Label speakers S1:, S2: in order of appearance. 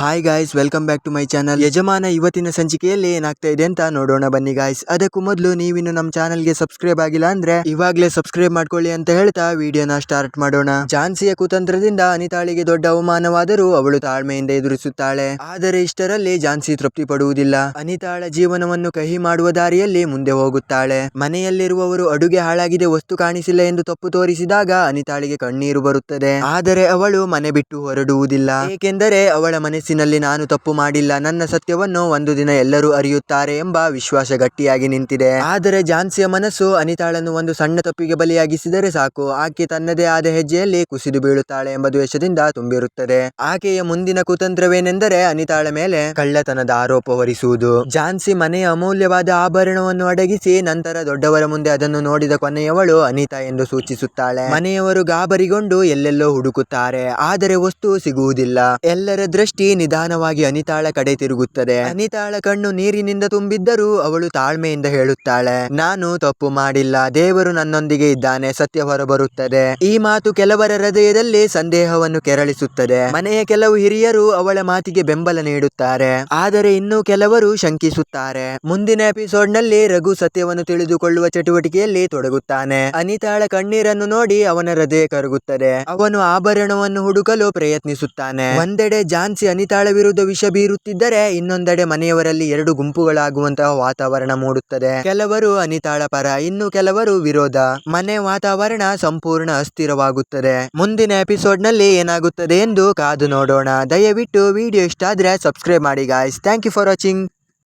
S1: Hi guys welcome back to my channel ಯಜಮಾನ ಇವತ್ತಿನ ಸಂಚಿಕೆಯಲ್ಲಿ ಏನಾಗ್ತಾ ಇದೆ ಅಂತ ನೋಡೋಣ ಬನ್ನಿ ಗಾಯ್ಸ್ ಅದಕ್ಕೂ ಮೊದಲು ನೀವಿನ್ನು ನಮ್ಮ ಚಾನಲ್ಗೆ ಸಬ್ಸ್ಕ್ರೈಬ್ ಆಗಿಲ್ಲ ಅಂದ್ರೆ ಇವಾಗಲೇ ಸಬ್ಸ್ಕ್ರೈಬ್ ಮಾಡ್ಕೊಳ್ಳಿ ಅಂತ ಹೇಳ್ತಾ ವಿಡಿಯೋನ ಸ್ಟಾರ್ಟ್ ಮಾಡೋಣ. ಝಾನ್ಸಿಯ ಕುತಂತ್ರದಿಂದ ಅನಿತಾಳಿಗೆ ದೊಡ್ಡ ಅವಮಾನವಾದರೂ ಅವಳು ತಾಳ್ಮೆಯಿಂದ ಎದುರಿಸುತ್ತಾಳೆ. ಆದರೆ ಇಷ್ಟರಲ್ಲಿ ಝಾನ್ಸಿ ತೃಪ್ತಿ ಪಡುವುದಿಲ್ಲ. ಅನಿತಾಳ ಜೀವನವನ್ನು ಕಹಿ ಮಾಡುವ ದಾರಿಯಲ್ಲಿ ಮುಂದೆ ಹೋಗುತ್ತಾಳೆ. ಮನೆಯಲ್ಲಿರುವವರು ಅಡುಗೆ ಹಾಳಾಗಿದೆ, ವಸ್ತು ಕಾಣಿಸಿಲ್ಲ ಎಂದು ತಪ್ಪು ತೋರಿಸಿದಾಗ ಅನಿತಾಳಿಗೆ ಕಣ್ಣೀರು ಬರುತ್ತದೆ. ಆದರೆ ಅವಳು ಮನೆ ಬಿಟ್ಟು ಹೊರಡುವುದಿಲ್ಲ. ಏಕೆಂದರೆ ಅವಳ ಮನಸ್ಸಿನಲ್ಲಿ ನಾನು ತಪ್ಪು ಮಾಡಿಲ್ಲ. ನನ್ನ ಸತ್ಯವನ್ನು ಒಂದು ದಿನ ಎಲ್ಲರೂ ಅರಿಯುತ್ತಾರೆ ಎಂಬ ವಿಶ್ವಾಸ ಗಟ್ಟಿಯಾಗಿ ನಿಂತಿದೆ. ಆದರೆ ಝಾನ್ಸಿಯ ಮನಸ್ಸು ಅನಿತಾಳನ್ನು ಒಂದು ಸಣ್ಣ ತಪ್ಪಿಗೆ ಬಲಿಯಾಗಿಸಿದರೆ ಸಾಕು. ಆಕೆ ತನ್ನದೇ ಆದ ಹೆಜ್ಜೆಯಲ್ಲಿ ಕುಸಿದು ಬೀಳುತ್ತಾಳೆ ಎಂಬ ದ್ವೇಷದಿಂದ ತುಂಬಿರುತ್ತದೆ. ಆಕೆಯ ಮುಂದಿನ ಕುತಂತ್ರವೇನೆಂದರೆ ಅನಿತಾಳ ಮೇಲೆ ಕಳ್ಳತನದ ಆರೋಪ ಹೊರಿಸುವುದು. ಝಾನ್ಸಿ ಮನೆಯ ಅಮೂಲ್ಯವಾದ ಆಭರಣವನ್ನು ಅಡಗಿಸಿ ನಂತರ ದೊಡ್ಡವರ ಮುಂದೆ ಅದನ್ನು ನೋಡಿದ ಕೊನೆಯವಳು ಅನಿತಾ ಎಂದು ಸೂಚಿಸುತ್ತಾಳೆ. ಮನೆಯವರು ಗಾಬರಿಗೊಂಡು ಎಲ್ಲೆಲ್ಲೋ ಹುಡುಕುತ್ತಾರೆ. ಆದರೆ ವಸ್ತು ಸಿಗುವುದಿಲ್ಲ. ಎಲ್ಲರ ದೃಷ್ಟಿ ನಿಧಾನವಾಗಿ ಅನಿತಾಳ ಕಡೆ ತಿರುಗುತ್ತದೆ. ಅನಿತಾಳ ಕಣ್ಣು ನೀರಿನಿಂದ ತುಂಬಿದ್ದರೂ ಅವಳು ತಾಳ್ಮೆಯಿಂದ ಹೇಳುತ್ತಾಳೆ. ನಾನು ತಪ್ಪು ಮಾಡಿಲ್ಲ. ದೇವರು ನನ್ನೊಂದಿಗೆ ಇದ್ದಾನೆ. ಸತ್ಯ ಹೊರಬರುತ್ತದೆ. ಈ ಮಾತು ಕೆಲವರ ಹೃದಯದಲ್ಲಿ ಸಂದೇಹವನ್ನು ಕೆರಳಿಸುತ್ತದೆ. ಮನೆಯ ಕೆಲವು ಹಿರಿಯರು ಅವಳ ಮಾತಿಗೆ ಬೆಂಬಲ ನೀಡುತ್ತಾರೆ. ಆದರೆ ಇನ್ನು ಕೆಲವರು ಶಂಕಿಸುತ್ತಾರೆ. ಮುಂದಿನ ಎಪಿಸೋಡ್ನಲ್ಲಿ ರಘು ಸತ್ಯವನ್ನು ತಿಳಿದುಕೊಳ್ಳುವ ಚಟುವಟಿಕೆಯಲ್ಲಿ ತೊಡಗುತ್ತಾನೆ. ಅನಿತಾಳ ಕಣ್ಣೀರನ್ನು ನೋಡಿ ಅವನ ಹೃದಯ ಕರಗುತ್ತದೆ. ಅವನು ಆಭರಣವನ್ನು ಹುಡುಕಲು ಪ್ರಯತ್ನಿಸುತ್ತಾನೆ. ಒಂದೆಡೆ ಝಾನ್ಸಿ ಅನಿತಾಳ ವಿರುದ್ಧ ವಿಷ ಬೀರುತ್ತಿದ್ದರೆ ಇನ್ನೊಂದೆಡೆ ಮನೆಯವರಲ್ಲಿ ಎರಡು ಗುಂಪುಗಳಾಗುವಂತಹ ವಾತಾವರಣ ಮೂಡುತ್ತದೆ. ಕೆಲವರು ಅನಿತಾಳ ಪರ, ಇನ್ನು ಕೆಲವರು ವಿರೋಧ. ಮನೆ ವಾತಾವರಣ ಸಂಪೂರ್ಣ ಅಸ್ಥಿರವಾಗುತ್ತದೆ. ಮುಂದಿನ ಎಪಿಸೋಡ್ನಲ್ಲಿ ಏನಾಗುತ್ತದೆ ಎಂದು ಕಾದು ನೋಡೋಣ. ದಯವಿಟ್ಟು ವಿಡಿಯೋ ಇಷ್ಟ ಆದ್ರೆ ಸಬ್ಸ್ಕ್ರೈಬ್ ಮಾಡಿ guys thank you for watching